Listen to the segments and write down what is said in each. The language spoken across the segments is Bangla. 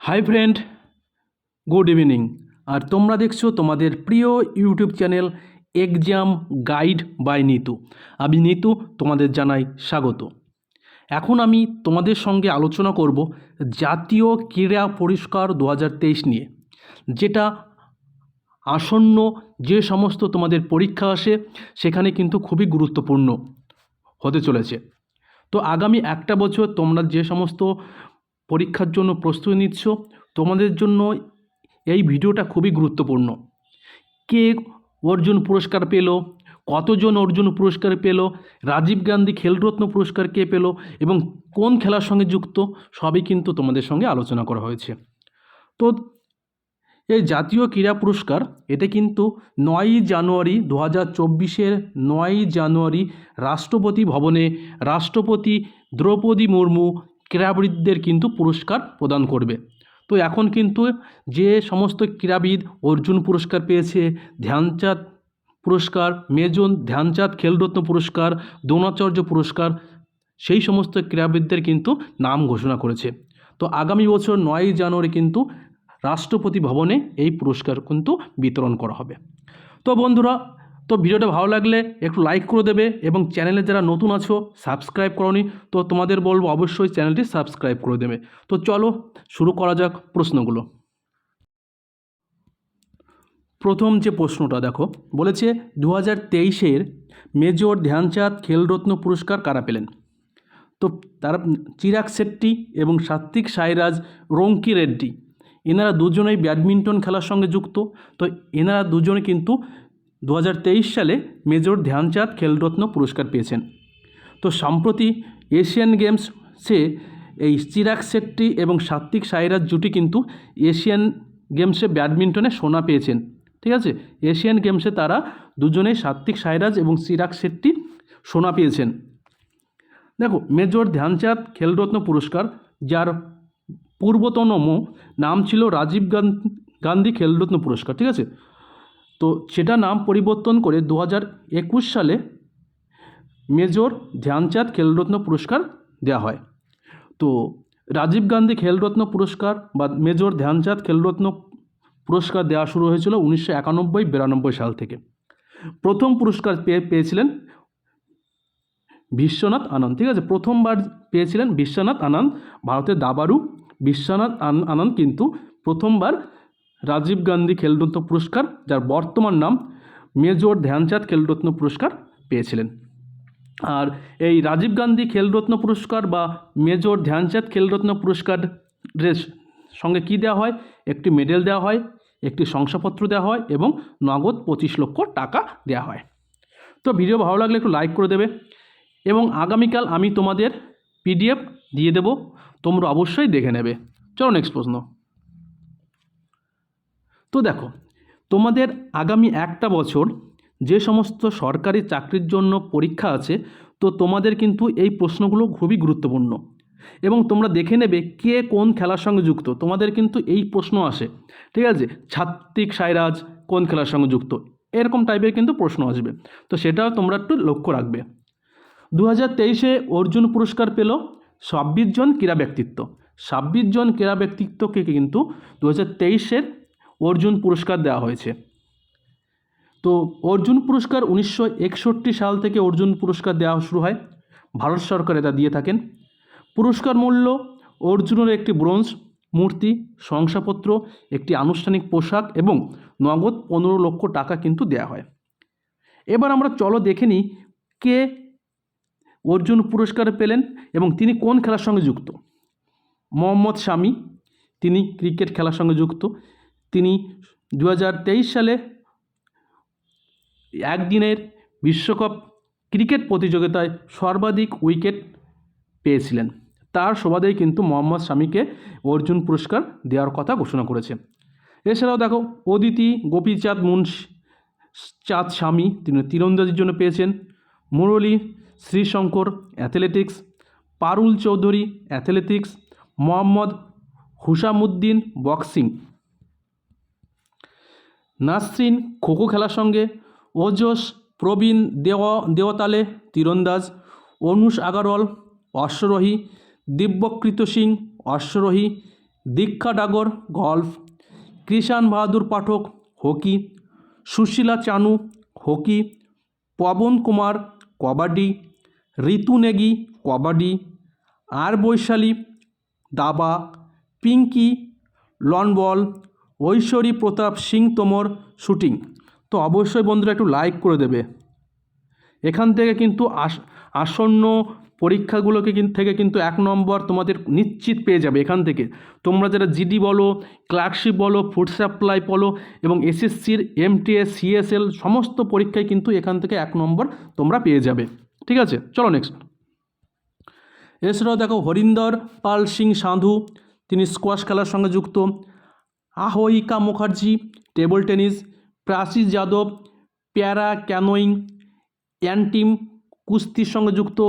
হাই ফ্রেন্ড গুড ইভিনিং আর তোমরা দেখছ তোমাদের প্রিয় YouTube channel exam guide by Nitu আমি নিতু তোমাদের জানাই স্বাগত। এখন আমি তোমাদের সঙ্গে আলোচনা করব জাতীয় ক্রীড়া পুরস্কার দু হাজার তেইশ নিয়ে, যেটা আসন্ন যে সমস্ত তোমাদের পরীক্ষা আসে, সেখানে কিন্তু খুবই গুরুত্বপূর্ণ হতে চলেছে। তো আগামী একটা বছর তোমরা যে সমস্ত পরীক্ষার জন্য প্রস্তুতি নিচ্ছ। তোমাদের জন্য এই ভিডিওটা খুবই গুরুত্বপূর্ণ। কে অর্জুন পুরস্কার পেল? কতজন অর্জুন পুরস্কার পেল? রাজীব গান্ধী খেলরত্ন পুরস্কার কে পেল? এবং কোন খেলার সঙ্গে যুক্ত? সবই কিন্তু তোমাদের সঙ্গে আলোচনা করা হয়েছে। তো এই জাতীয় ক্রীড়া পুরস্কার, এটা কিন্তু নয়ই জানুয়ারি দু হাজার চব্বিশের নয়ই জানুয়ারি রাষ্ট্রপতি ভবনে রাষ্ট্রপতি দ্রৌপদী মুর্মু ক্রীড়াবিদদের কিন্তু পুরস্কার প্রদান করবে। তো এখন কিন্তু যে সমস্ত ক্রীড়াবিদ অর্জুন পুরস্কার পেয়েছে, ধ্যানচাঁদ পুরস্কার, মেজন ধ্যানচাঁদ খেলরত্ন পুরস্কার, দ্রোণাচার্য পুরস্কার, সেই সমস্ত ক্রীড়াবিদদের কিন্তু নাম ঘোষণা করেছে। তো আগামী বছর নয়ই জানুয়ারি কিন্তু রাষ্ট্রপতি ভবনে এই পুরস্কার কিন্তু বিতরণ করা হবে। তো বন্ধুরা তো ভিডিওটা ভালো লাগলে একটু লাইক করে দেবে এবং চ্যানেলে যারা নতুন আছো সাবস্ক্রাইব করনি, তো তোমাদের বলব অবশ্যই চ্যানেলটি সাবস্ক্রাইব করে দেবে। তো চলো শুরু করা যাক প্রশ্নগুলো। প্রথম যে প্রশ্নটা দেখো, বলেছে দু হাজার তেইশের মেজর ধ্যানচাঁদ খেলরত্ন পুরস্কার কারা পেলেন? তো তারা চিরাগ শেট্টি এবং সাত্বিক সাইরাজ রঙ্কি রেড্ডি। এনারা দুজনেই ব্যাডমিন্টন খেলার সঙ্গে যুক্ত। তো এনারা দুজনে কিন্তু দু হাজার তেইশ সালে মেজর ধ্যানচাঁদ খেলরত্ন পুরস্কার পেয়েছেন। তো সম্প্রতি এশিয়ান গেমসে এই চিরাগ শেট্টি এবং সাত্বিক সাইরাজ জুটি কিন্তু এশিয়ান গেমসে ব্যাডমিন্টনে সোনা পেয়েছেন। ঠিক আছে? এশিয়ান গেমসে তারা দুজনেই সাত্বিক সাইরাজ এবং চিরাগ শেট্টি সোনা পেয়েছেন। দেখো, মেজর ধ্যানচাঁদ খেলরত্ন পুরস্কার, যার পূর্বতনম নাম ছিল রাজীব গান- গান্ধী খেলরত্ন পুরস্কার। ঠিক আছে? তো সেটা নাম পরিবর্তন করে দু হাজার একুশ সালে মেজর ধ্যানচাঁদ খেলরত্ন পুরস্কার দেওয়া হয়। তো রাজীব গান্ধী খেলরত্ন পুরস্কার বা মেজর ধ্যানচাঁদ খেলরত্ন পুরস্কার দেওয়া শুরু হয়েছিল উনিশশো একানব্বই বিরানব্বই সাল থেকে। প্রথম পুরস্কার পেয়ে পেয়েছিলেন বিশ্বনাথ আনন্দ। ঠিক আছে, প্রথমবার পেয়েছিলেন বিশ্বনাথ আনন্দ, ভারতের দাবারু বিশ্বনাথ আনন্দ কিন্তু প্রথমবার রাজীব গান্ধী খেলরত্ন পুরস্কার, যার বর্তমান নাম মেজর ধ্যানচাঁদ খেলরত্ন পুরস্কার পেয়েছিলেন। আর এই রাজীব গান্ধী খেলরত্ন পুরস্কার বা মেজর ধ্যানচাঁদ খেলরত্ন পুরস্কারের সঙ্গে কী দেওয়া হয়? একটি মেডেল দেওয়া হয়, একটি শংসাপত্র দেওয়া হয় এবং নগদ পঁচিশ লক্ষ টাকা দেওয়া হয়। তো ভিডিও ভালো লাগলে একটু লাইক করে দেবে এবং আগামীকাল আমি তোমাদের পিডিএফ দিয়ে দেব, তোমরা অবশ্যই দেখে নেবে। চলো নেক্সট প্রশ্ন। তো দেখো, তোমাদের আগামী একটা বছর যে সমস্ত সরকারি চাকরির জন্য পরীক্ষা আছে, তো তোমাদের কিন্তু এই প্রশ্নগুলো খুবই গুরুত্বপূর্ণ। এবং তোমরা দেখে নেবে কে কোন খেলার সঙ্গে যুক্ত। তোমাদের কিন্তু এই প্রশ্ন আসে, ঠিক আছে? ছাত্রিক সাইরাজ কোন খেলার সঙ্গে যুক্ত? এরকম টাইপের কিন্তু প্রশ্ন আসবে। তো সেটাও তোমরা একটু লক্ষ্য রাখবে। দু হাজার তেইশে অর্জুন পুরস্কার পেল ছাব্বিশ জন ক্রীড়া ব্যক্তিত্ব। ছাব্বিশ জন ক্রীড়া ব্যক্তিত্বকে কিন্তু দু হাজার তেইশের অর্জুন পুরস্কার দেওয়া হয়েছে। তো অর্জুন পুরস্কার উনিশশো একষট্টি সাল থেকে অর্জুন পুরস্কার দেওয়া শুরু হয়। ভারত সরকার এটা দিয়ে থাকেন। পুরস্কার মূল্য অর্জুনের একটি ব্রোঞ্জ মূর্তি, শংসাপত্র, একটি আনুষ্ঠানিক পোশাক এবং নগদ পনেরো লক্ষ টাকা কিন্তু দেওয়া হয়। এবার আমরা চলো দেখে নিই কে অর্জুন পুরস্কার পেলেন এবং তিনি কোন খেলার সঙ্গে যুক্ত? মোহাম্মদ শামি, তিনি ক্রিকেট খেলার সঙ্গে যুক্ত। তিনি দু হাজার তেইশ সালে একদিনের বিশ্বকাপ ক্রিকেট প্রতিযোগিতায় সর্বাধিক উইকেট পেয়েছিলেন। তার সুবাদেই কিন্তু মোহাম্মদ শামিকে অর্জুন পুরস্কার দেওয়ার কথা ঘোষণা করেছে। এছাড়াও দেখো, অদিতি, গোপীচাঁদ মুন্স, চাঁদ স্বামী তিনি তীরন্দাজির জন্য পেয়েছেন। Murali, Sreeshankar, athletics, Parul Chaudhary, athletics, Mohammad Hussamuddin boxing. Nasreen kho kho খেলার সঙ্গে ওজস, প্রবীণ, দেও, Deotale তীরন্দাজ, অনুষ Agarwal, অশ্বরোহী, দিব্যকৃত Singh, অশ্বরোহী, Diksha Dagar, golf, Krishan Bahadur Pathak, hockey, Sushila Chanu, hockey, Pawan Kumar, kabaddi, Ritu Negi, kabaddi, আর বৈশালী, দাবা, Pinki, lawn ball Aishwary Pratap Singh Tomar shooting. তো অবশ্যই বন্ধুরা একটু লাইক করে দেবে। এখান থেকে কিন্তু আস, আসন্ন পরীক্ষাগুলোকে থেকে কিন্তু এক নম্বর তোমাদের নিশ্চিত পেয়ে যাবে এখান থেকে। তোমরা যারা জিডি বলো, ক্লার্কশিপ বলো, ফুড সাপ্লাই বলো এবং এসএসসির, এমটিএস, সিএসএল সমস্ত পরীক্ষায় কিন্তু এখান থেকে এক নম্বর তোমরা পেয়ে যাবে। ঠিক আছে? চলো নেক্সট এছাড়াও দেখো হরিন্দর পাল সিং সাধু, তিনি স্কোয়াশ খেলার সঙ্গে যুক্ত। Ayhika Mukherjee, table tennis Prachi Yadav, para canoeing, Antim কুস্তির সঙ্গে যুক্ত,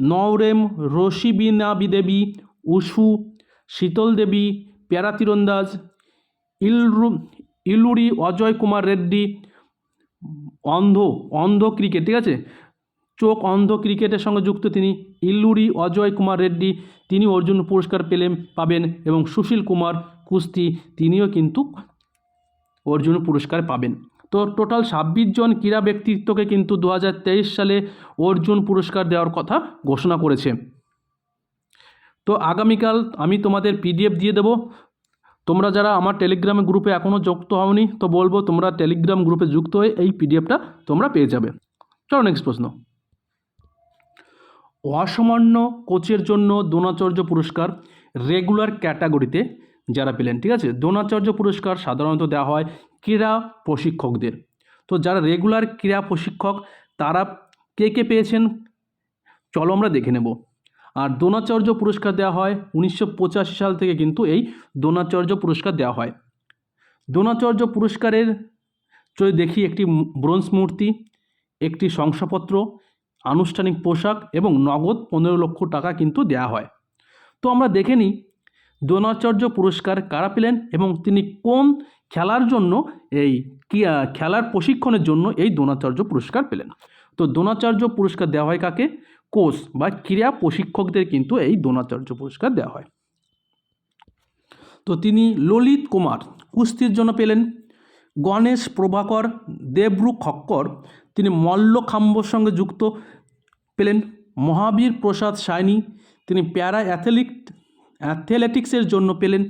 নওরেম রশিবিনাবি দেবী উষু, শীতল দেবী, প্যারা তীরন্দাজ, ইলরু, ইলুরি অজয় কুমার রেড্ডি, অন্ধ অন্ধ ক্রিকেট, ঠিক আছে? চোখ অন্ধ ক্রিকেটের সঙ্গে যুক্ত তিনি ইল্লুরি অজয় কুমার রেড্ডি, তিনি অর্জুন পুরস্কার পেলেন, পাবেন এবং সুশীল কুমার কুস্তি, তিনিও কিন্তু অর্জুন পুরস্কার পাবেন। তো টোটাল ছাব্বিশ জন ক্রীড়া ব্যক্তিত্বকে কিন্তু দু হাজার তেইশ সালে অর্জুন পুরস্কার দেওয়ার কথা ঘোষণা করেছে। তো আগামীকাল আমি তোমাদের পিডিএফ দিয়ে দেবো। তোমরা যারা আমার টেলিগ্রাম গ্রুপে এখনও যুক্ত হওনি, তো বলব তোমরা টেলিগ্রাম গ্রুপে যুক্ত হয়ে এই পিডিএফটা তোমরা পেয়ে যাবে। চলো নেক্সট প্রশ্ন। অসামান্য কোচের জন্য দ্রোণাচার্য পুরস্কার রেগুলার ক্যাটাগরিতে যারা পেলেন, ঠিক আছে? দ্রোণাচার্য পুরস্কার সাধারণত দেওয়া হয় ক্রীড়া প্রশিক্ষকদের। তো যারা রেগুলার ক্রীড়া প্রশিক্ষক, তারা কে কে পেয়েছেন? চলো আমরা দেখে নেব। আর দ্রোণাচার্য পুরস্কার দেওয়া হয় উনিশশো পঁচাশি সাল থেকে কিন্তু এই দ্রোণাচার্য পুরস্কার দেওয়া হয়। দ্রোণাচার্য পুরস্কারের যদি দেখি একটি ব্রোঞ্জ মূর্তি, একটি শংসাপত্র, আনুষ্ঠানিক পোশাক এবং নগদ পনেরো লক্ষ টাকা কিন্তু দেওয়া হয়। তো আমরা দেখে নিই দ্রোণাচার্য পুরস্কার কারা পেলেন এবং তিনি কোন খেলার জন্য এই খেলার প্রশিক্ষণের জন্য এই দ্রোণাচার্য পুরস্কার পেলেন? তো দ্রোণাচার্য পুরস্কার দেওয়া হয় কাকে? কোচ বা ক্রীড়া প্রশিক্ষকদের কিন্তু এই দ্রোণাচার্য পুরস্কার দেওয়া হয়। তো তিনি ললিত কুমার কুস্তির জন্য পেলেন, গণেশ প্রভাকর, দেবরু খক্কর, তিনি মল্লখাম্বর সঙ্গে যুক্ত পেলেন, মহাবীর প্রসাদ সাইনি তিনি প্যারা অ্যাথলেটিক অ্যাথলেটিক্সের জন্য পেলেন।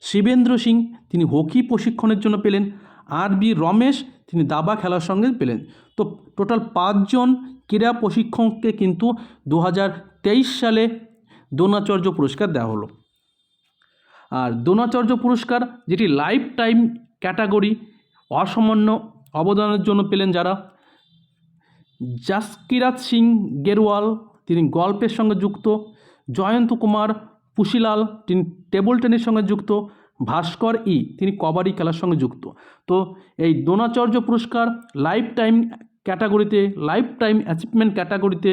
শিবেন্দ্র সিং, তিনি হকি প্রশিক্ষণের জন্য পেলেন। আর বি রমেশ, তিনি দাবা খেলার সঙ্গে পেলেন। তো টোটাল পাঁচজন ক্রীড়া প্রশিক্ষককে কিন্তু দু হাজার তেইশ সালে দ্রোণাচার্য পুরস্কার দেওয়া হলো। আর দ্রোণাচার্য পুরস্কার, যেটি লাইফ টাইম ক্যাটাগরি, অসামান্য অবদানের জন্য পেলেন যারা? জাসকিরাত সিং গেরওয়াল তিনি গল্পের সঙ্গে যুক্ত। জয়ন্ত কুমার পুশিলাল তিনি টেবল টেনিসের সঙ্গে যুক্ত, ভাস্কর ই তিনি কবাডি খেলার সঙ্গে যুক্ত। তো এই দ্রোণাচার্য পুরস্কার লাইফ টাইম ক্যাটাগরিতে লাইফ টাইম অ্যাচিভমেন্ট ক্যাটাগরিতে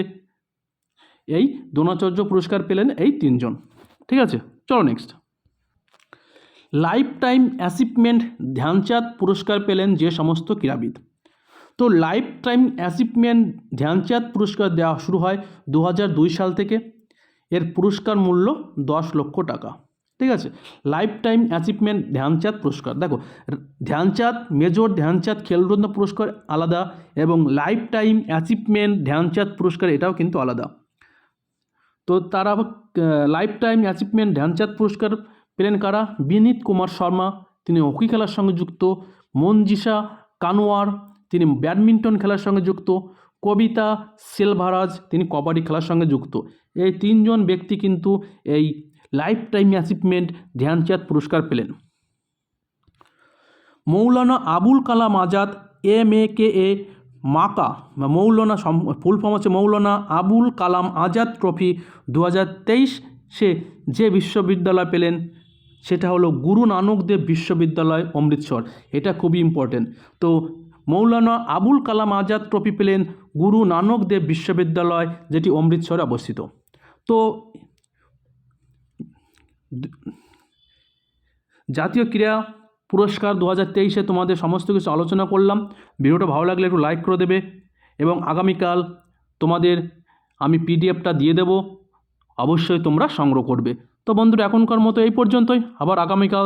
এই দ্রোণাচার্য পুরস্কার পেলেন এই তিনজন। ঠিক আছে, চলো next lifetime achievement Dhyanchand পুরস্কার পেলেন যে সমস্ত ক্রীড়াবিদ। তো লাইফ টাইম অ্যাচিভমেন্ট ধ্যানচাঁদ পুরস্কার দেওয়া শুরু হয় দু সাল থেকে। এর পুরস্কার মূল্য দশ লক্ষ টাকা। ঠিক আছে? লাইফ টাইম অ্যাচিভমেন্ট ধ্যানচাঁদ পুরস্কার। দেখো, ধ্যানচাঁদ মেজর ধ্যানচাঁদ খেলরত্ন পুরস্কার আলাদা এবং লাইফ টাইম অ্যাচিভমেন্ট ধ্যানচাঁদ পুরস্কার এটাও কিন্তু আলাদা। তো তারা লাইফ টাইম অ্যাচিভমেন্ট ধ্যানচাঁদ পুরস্কার পেলেন কারা? বিনীত কুমার শর্মা। তিনি হকি খেলার সঙ্গে যুক্ত। মঞ্জিসা কানোয়ার তিনি ব্যাডমিন্টন খেলার সঙ্গে যুক্ত, কবিতা সেলভারাজ তিনি কবাডি খেলার সঙ্গে যুক্ত। এই তিনজন ব্যক্তি কিন্তু এই লাইফ টাইম অ্যাচিভমেন্ট ধ্যানচাঁদ পুরস্কার পেলেন। Maulana Abul Kalam Azad, M A K A, মাকা মৌলানা ফুল ফর্ম হচ্ছে মৌলানা আবুল কালাম আজাদ ট্রফি দু তেইশে যে বিশ্ববিদ্যালয় পেলেন, সেটা হলো গুরু নানক দেব বিশ্ববিদ্যালয়, অমৃতসর। এটা খুবই ইম্পর্টেন্ট তো মৌলানা আবুল কালাম আজাদ ট্রফি পেলেন গুরু নানক দেব বিশ্ববিদ্যালয়, যেটি অমৃতসরে অবস্থিত। তো জাতীয় ক্রীড়া পুরস্কার দু হাজার তেইশে তোমাদের সমস্ত কিছু আলোচনা করলাম। ভিডিওটা ভালো লাগলে একটু লাইক করে দেবে এবং আগামীকাল তোমাদের আমি পিডিএফটা দিয়ে দেব। অবশ্যই তোমরা সংগ্রহ করবে। তো বন্ধুরা, এখনকার মতো এই পর্যন্তই। আবার আগামীকাল